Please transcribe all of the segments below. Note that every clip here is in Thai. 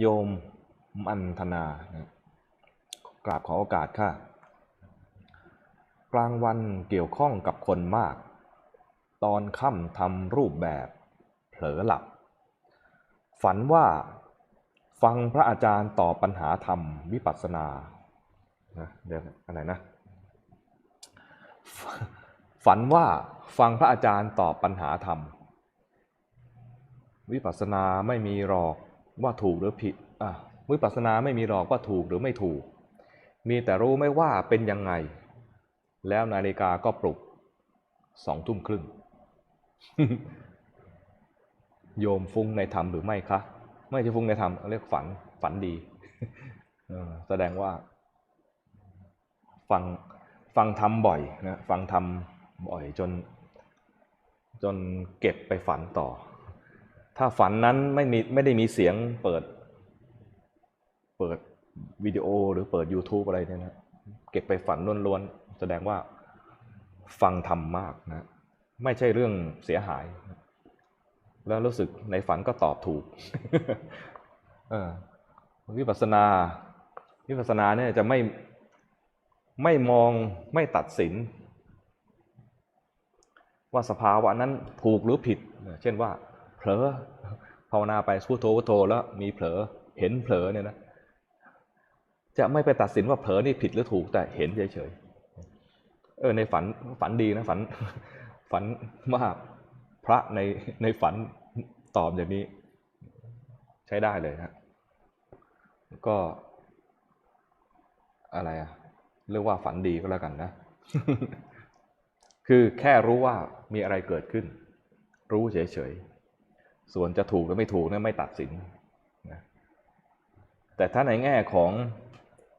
โยมมันธนานะกราบขอโอกาสค่ะ กลางวันเกี่ยวข้องกับคนมาก ตอนค่ำทำรูปแบบเผลอหลับ ฝันว่าฟังพระอาจารย์ตอบปัญหาธรรมวิปัสสนานะเดี๋ยวอะไรนะ ฝันว่าฟังพระอาจารย์ตอบปัญหาธรรม วิปัสสนาไม่มีหรอก ว่าถูกหรือผิดอะวิปัสสนาไม่มีหรอกว่าถูกหรือไม่ถูก มีแต่รู้ไม่ว่าเป็นยังไง แล้วนาฬิกาก็ปลุกสองทุ่มครึ่ง โยมฟุ้งในธรรมหรือไม่คะ ไม่ใช่ฟุ้งในธรรมเรียกฝันฝันดีแสดงว่า ฟังฟังธรรมบ่อยนะฟังธรรมบ่อยจน จนเก็บไปฝันต่อ ถ้าฝันนั้นไม่มีไม่ได้มีเสียงเปิด เปิดวิดีโอหรือเปิด YouTube อะไรเนี่ยนะเก็บไปฝันล้วนๆ แสดงว่าฟังธรรมมากนะไม่ใช่เรื่องเสียหาย แล้วรู้สึกในฝันก็ตอบถูกวิปัสสนา วิปัสสนาเนี่ยจะไม่ไม่มองไม่ตัดสิน ว่าสภาวะนั้นถูกหรือผิด เช่นว่าเผลอาวนาไปพุทโธพุทโธแล้วมีเผลอเห็นเผลอเนี่ยนะจะไม่ไปตัดสินว่าเผลอนี่ผิดหรือถูกแต่เห็นเฉยๆเออในฝันฝันดีนะฝันฝันว่าพระในในฝันตอบอย่างนี้ ใช้ได้เลยนะก็อะไรอะเรียกว่าฝันดีก็แล้วกันนะ คือแค่รู้ว่ามีอะไรเกิดขึ้น รู้เฉยๆ ส่วนจะถูกหรือไม่ถูกเนี่ยไม่ตัดสินนะแต่ถ้าในแง่ของ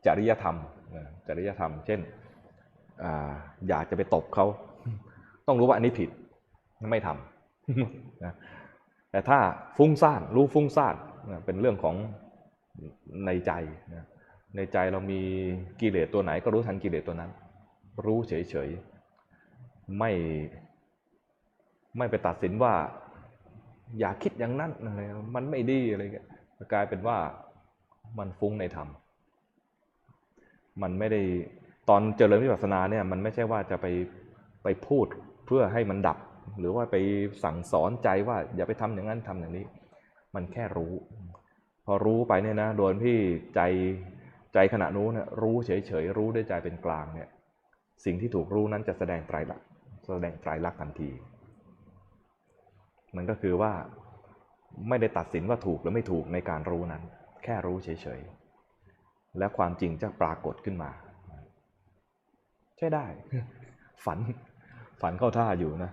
จริยธรรมนะจริยธรรม เช่นออยากจะไปตบเขา ต้องรู้ว่าอันนี้ผิดไม่ทำนะแต่ถ้าฟุ้งซ่านรู้ฟุ้งซ่านนะเป็นเรื่องของในใจนะในใจเรามีกิเลสตัวไหนก็รู้ทันกิเลสตัวนั้น รู้เฉยๆไม่ไม่ไปตัดสินว่า อย่าคิดอย่างนั้นอะไรมันไม่ดีอะไรเงี้ยกลายเป็นว่ามันฟุ้งในธรรม มันไม่ได้ตอนเจริญวิปัสสนาเนี่ยมันไม่ใช่ว่าจะไปไปพูดเพื่อให้มันดับ หรือว่าไปสั่งสอนใจว่าอย่าไปทำอย่างนั้นทำอย่างนี้ มันแค่รู้ พอรู้ไปเนี่ยนะโดยที่ใจใจขณะนู้นเนี่ยรู้เฉยๆรู้ด้วยใจเป็นกลางเนี่ยสิ่งที่ถูกรู้นั้นจะแสดงไตรลักษณ์แสดงไตรลักษณ์ทันที มันก็คือว่าไม่ได้ตัดสินว่าถูกหรือไม่ถูกในการรู้นั้น แค่รู้เฉยๆ และความจริงจะปรากฏขึ้นมา ใช่ได้ ฝันฝันเข้าท่าอยู่นะ